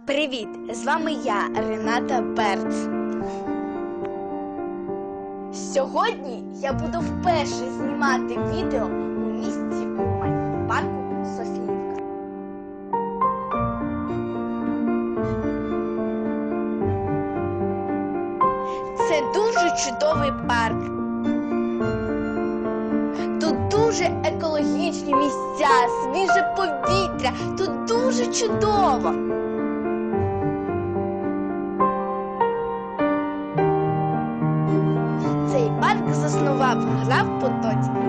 Привіт! З вами я, Рената Берц. Сьогодні я буду вперше знімати відео у місті Умань, парку Софіївка. Це дуже чудовий парк. Тут дуже екологічні місця, свіже повітря. Тут дуже чудово. Заснував по Потоцький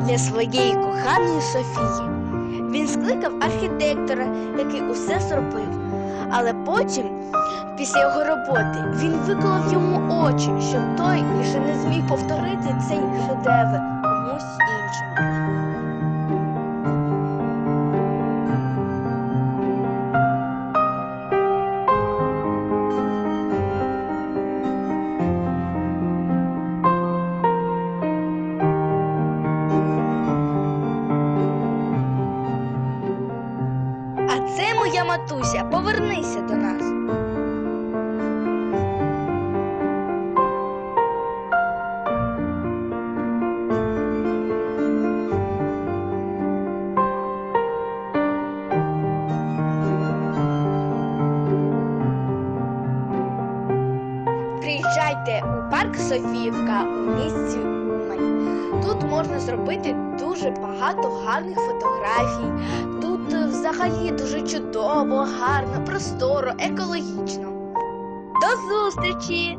для своєї коханої Софії. Він скликав архітектора, який усе зробив. Але потім, після його роботи, він виколов йому очі, щоб той більше не зміг повторити моя матуся. Повернися до нас. Приїжджайте у парк Софіївка у місті Умань. Тут можна зробити дуже багато гарних фотографій. Тут е, взагалі дуже чудово, гарно, просторо, екологічно. До зустрічі!